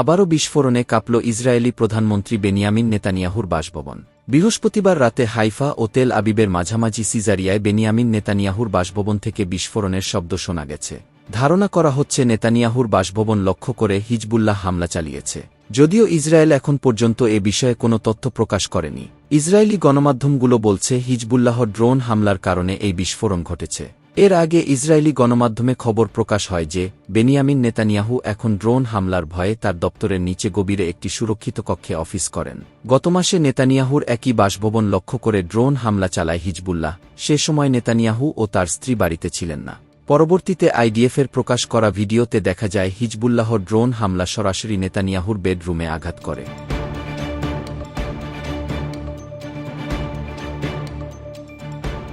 আবারও বিস্ফোরণে কাঁপল ইসরায়েলি প্রধানমন্ত্রী বেনিয়ামিন নেতানিয়াহুর বাসভবন। বৃহস্পতিবার রাতে হাইফা ও তেল আবিবের মাঝামাঝি সিজারিয়ায় বেনিয়ামিন নেতানিয়াহুর বাসভবন থেকে বিস্ফোরণের শব্দ শোনা গেছে। ধারণা করা হচ্ছে নেতানিয়াহুর বাসভবন লক্ষ্য করে হিজবুল্লাহ হামলা চালিয়েছে। যদিও ইসরায়েল এখন পর্যন্ত এ বিষয়ে কোনো তথ্য প্রকাশ করেনি। ইসরায়েলি গণমাধ্যমগুলো বলছে, হিজবুল্লাহ ড্রোন হামলার কারণে এই বিস্ফোরণ ঘটেছে। এর আগে ইসরায়েলি গণমাধ্যমে খবর প্রকাশ হয় যে, বেনিয়ামিন নেতানিয়াহু এখন ড্রোন হামলার ভয়ে তার দপ্তরের নিচে গভীরে একটি সুরক্ষিত কক্ষে অফিস করেন। গত মাসে নেতানিয়াহুর একই বাসভবন লক্ষ্য করে ড্রোন হামলা চালায় হিজবুল্লাহ। সে সময় নেতানিয়াহু ও তার স্ত্রী বাড়িতে ছিলেন না। পরবর্তীতে আইডিএফের প্রকাশ করা ভিডিওতে দেখা যায় হিজবুল্লাহর ড্রোন হামলা সরাসরি নেতানিয়াহুর বেডরুমে আঘাত করে।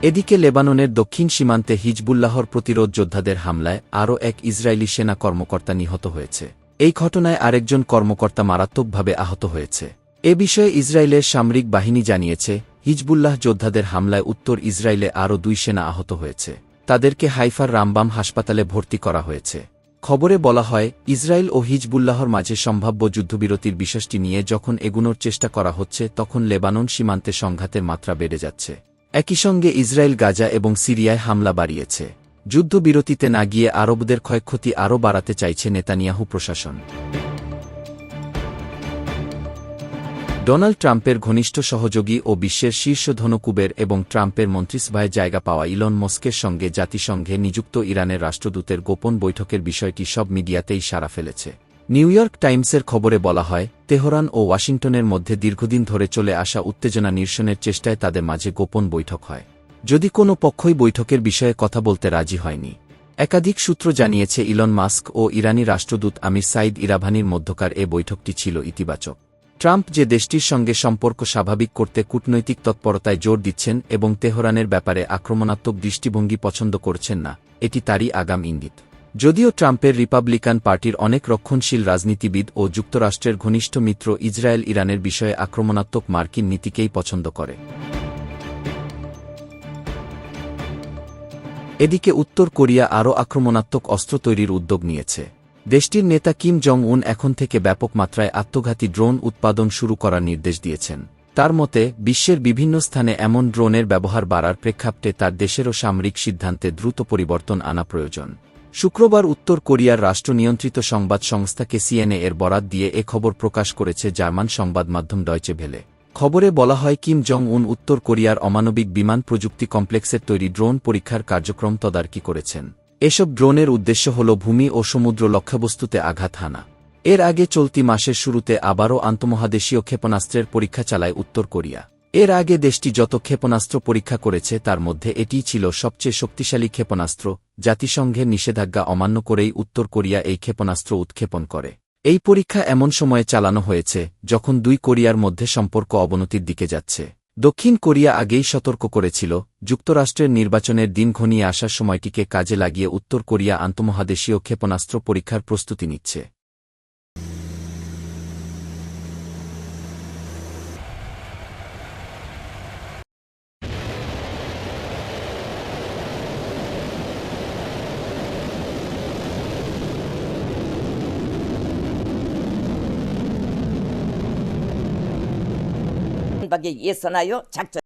এদিকে লেবাননের দক্ষিণ সীমান্তে হিজবুল্লাহর প্রতিরোধ যোদ্ধাদের হামলায় আরও এক ইসরায়েলি সেনা কর্মকর্তা নিহত হয়েছে। এই ঘটনায় আরেকজন কর্মকর্তা মারাত্মকভাবে আহত হয়েছে। এ বিষয়ে ইসরায়েলের সামরিক বাহিনী জানিয়েছে, হিজবুল্লাহ যোদ্ধাদের হামলায় উত্তর ইসরায়েলে আরও দুই সেনা আহত হয়েছে। তাদেরকে হাইফার রামবাম হাসপাতালে ভর্তি করা হয়েছে। খবরে বলা হয়, ইসরায়েল ও হিজবুল্লাহর মাঝে সম্ভাব্য যুদ্ধবিরতির বিষয়টি নিয়ে যখন এগুনোর চেষ্টা করা হচ্ছে, তখন লেবানন সীমান্তে সংঘাতের মাত্রা বেড়ে যাচ্ছে। একই সঙ্গে ইসরায়েল, গাজা এবং সিরিয়ায় হামলা বাড়িয়েছে। যুদ্ধবিরতিতে না গিয়ে আরবদের ক্ষয়ক্ষতি আরও বাড়াতে চাইছে নেতানিয়াহু প্রশাসন। ডোনাল্ড ট্রাম্পের ঘনিষ্ঠ সহযোগী ও বিশ্বের শীর্ষ ধনকুবের এবং ট্রাম্পের মন্ত্রিসভায় জায়গা পাওয়া ইলন মস্কের সঙ্গে জাতিসংঘে নিযুক্ত ইরানের রাষ্ট্রদূতের গোপন বৈঠকের বিষয়টি সব মিডিয়াতেই সাড়া ফেলেছে। নিউ ইয়র্ক টাইমসের খবরে বলা হয় তেহরান ও ওয়াশিংটনের মধ্যে দীর্ঘদিন ধরে চলে আসা উত্তেজনা নিরসনের চেষ্টায় তাদের মাঝে গোপন বৈঠক হয়। যদি কোনো পক্ষই বৈঠকের বিষয়ে কথা বলতে রাজি হয়নি। একাধিক সূত্র জানিয়েছে ইলন মাস্ক ও ইরানি রাষ্ট্রদূত আমির সাইদ ইরাভানির মধ্যকার এ বৈঠকটি ছিল ইতিবাচক। ট্রাম্প যে দেশটির সঙ্গে সম্পর্ক স্বাভাবিক করতে কূটনৈতিক তৎপরতায় জোর দিচ্ছেন এবং তেহরানের ব্যাপারে আক্রমণাত্মক দৃষ্টিভঙ্গি পছন্দ করছেন না, এটি তারই আগাম ইঙ্গিত। যদিও ট্রাম্পের রিপাবলিকান পার্টির অনেক রক্ষণশীল রাজনীতিবিদ ও যুক্তরাষ্ট্রের ঘনিষ্ঠ মিত্র ইসরায়েল ইরানের বিষয়ে আক্রমণাত্মক মার্কিন নীতিকেই পছন্দ করে। এদিকে উত্তর কোরিয়া আরও আক্রমণাত্মক অস্ত্র তৈরির উদ্যোগ নিয়েছে। দেশটির নেতা কিম জং উন এখন থেকে ব্যাপক মাত্রায় আত্মঘাতী ড্রোন উৎপাদন শুরু করার নির্দেশ দিয়েছেন। তার মতে, বিশ্বের বিভিন্ন স্থানে এমন ড্রোনের ব্যবহার বাড়ার প্রেক্ষাপটে তার দেশেরও সামরিক সিদ্ধান্তে দ্রুত পরিবর্তন আনা প্রয়োজন। শুক্রবার উত্তর কোরিয়ার রাষ্ট্র নিয়ন্ত্রিত সংবাদ সংস্থাকে সিএনএ এর বরাত দিয়ে এ খবর প্রকাশ করেছে জার্মান সংবাদ মাধ্যম ডয়চে ভেলে। খবরে বলা হয়, কিম জং উন উত্তর কোরিয়ার অমানবিক বিমান প্রযুক্তি কমপ্লেক্সের তৈরি ড্রোন পরীক্ষার কার্যক্রম তদারকি করেছেন। এসব ড্রোনের উদ্দেশ্য হল ভূমি ও সমুদ্র লক্ষ্যবস্তুতে আঘাত হানা। এর আগে চলতি মাসের শুরুতে আবারও আন্তমহাদেশীয় ক্ষেপণাস্ত্রের পরীক্ষা চালায় উত্তর কোরিয়া। এর আগে দেশটি যত ক্ষেপণাস্ত্র পরীক্ষা করেছে, তার মধ্যে এটিই ছিল সবচেয়ে শক্তিশালী ক্ষেপণাস্ত্র, জাতিসংঘের নিষেধাজ্ঞা অমান্য করেই উত্তর কোরিয়া এই ক্ষেপণাস্ত্র উৎক্ষেপণ করে। এই পরীক্ষা এমন সময়ে চালানো হয়েছে, যখন দুই কোরিয়ার মধ্যে সম্পর্ক অবনতির দিকে যাচ্ছে। দক্ষিণ কোরিয়া আগেই সতর্ক করেছিল, যুক্তরাষ্ট্রের নির্বাচনের দিন ঘনিয়ে আসার সময়টিকে কাজে লাগিয়ে উত্তর কোরিয়া আন্তমহাদেশীয় ক্ষেপণাস্ত্র পরীক্ষার প্রস্তুতি নিচ্ছে। 박에 예선하여 작전